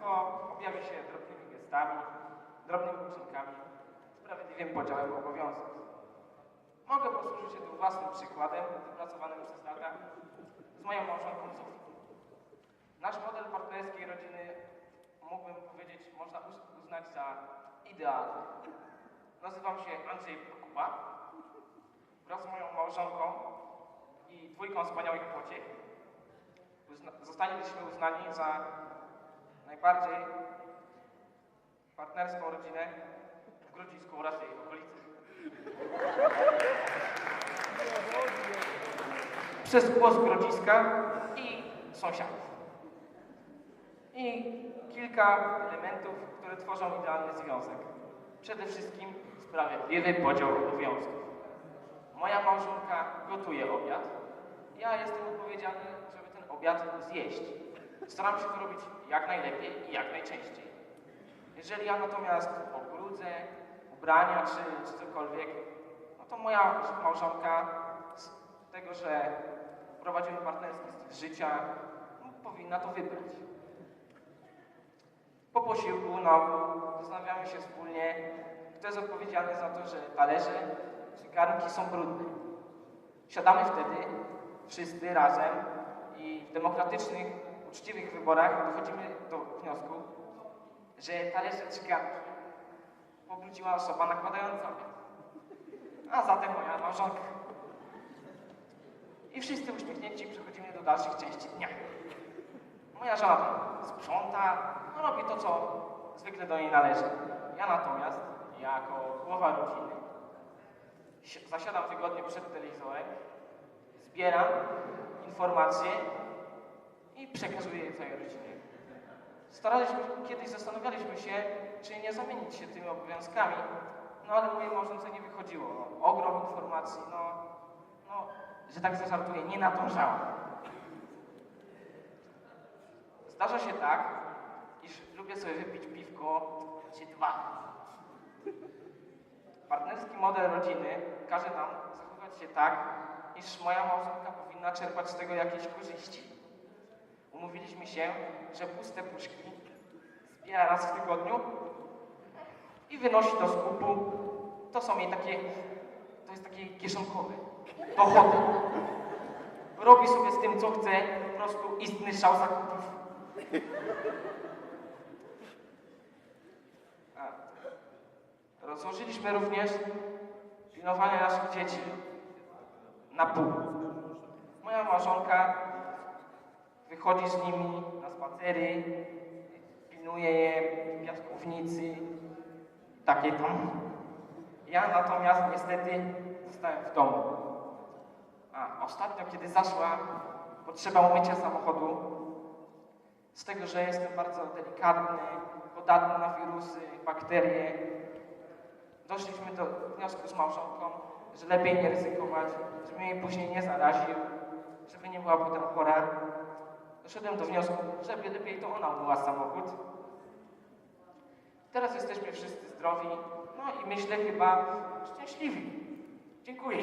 Królestwo objawi się drobnymi gestami, drobnymi uczynkami, sprawiedliwym podziałem obowiązków. Mogę posłużyć się tu własnym przykładem wypracowanym przez lata z moją małżonką Zofią. Nasz model partnerskiej rodziny, mógłbym powiedzieć, można uznać za idealny. Nazywam się Andrzej Kuba. Wraz z moją małżonką i dwójką wspaniałych płociech zostaliśmy uznani za najbardziej partnerską rodzinę w Grodzisku oraz jej okolicach. Przez głos Grodziska i sąsiadów. I kilka elementów, które tworzą idealny związek. Przede wszystkim sprawiedliwy podział obowiązków. Moja małżonka gotuje obiad. Ja jestem odpowiedzialny, żeby ten obiad zjeść. Staram się to robić jak najlepiej i jak najczęściej. Jeżeli ja natomiast obrudzę ubrania czy, czy cokolwiek, no to moja małżonka z tego, że prowadzimy partnerski styl życia, no, powinna to wybrać. Po posiłku znowu zastanawiamy się wspólnie, kto jest odpowiedzialny za to, że talerze czy garnki są brudne. Siadamy wtedy wszyscy razem i w demokratycznych, uczciwych wyborach dochodzimy do wniosku, że talerze czy garnki pobrudziła osoba nakładająca. A zatem moja małżonka. I wszyscy uśmiechnięci przechodzimy do dalszych części dnia. Moja żona sprząta, no robi to, co zwykle do niej należy. Ja natomiast, jako głowa rodziny, si- zasiadam wygodnie przed telewizorem, zbieram informacje i przekazuję je całej rodzinie. Staraliśmy, kiedyś zastanawialiśmy się, czy nie zamienić się tymi obowiązkami, no ale mojej małżonce nie wychodziło. No, ogrom informacji, no, no, że tak zażartuję, nie nadążała. Zdarza się tak, iż lubię sobie wypić piwko czy dwa. Partnerski model rodziny każe nam zachować się tak, iż moja małżonka powinna czerpać z tego jakieś korzyści. Umówiliśmy się, że puste puszki zbiera raz w tygodniu i wynosi do skupu. To są jej takie, to jest takie kieszonkowe, dochody. Robi sobie z tym, co chce, po prostu istny szał zakupów. Rozłożyliśmy również pilnowanie naszych dzieci na pół. Moja małżonka wychodzi z nimi na spacery, pilnuje je w piaskownicy, takie tam. Ja natomiast niestety zostałem w domu. A ostatnio, kiedy zaszła potrzeba umycia samochodu, z tego, że jestem bardzo delikatny, podatny na wirusy, bakterie, doszliśmy do wniosku z małżonką, że lepiej nie ryzykować, żebym jej później nie zaraził, żeby nie była potem chora. Doszedłem do wniosku, że lepiej to ona umyła samochód. Teraz jesteśmy wszyscy zdrowi, no i myślę chyba szczęśliwi. Dziękuję.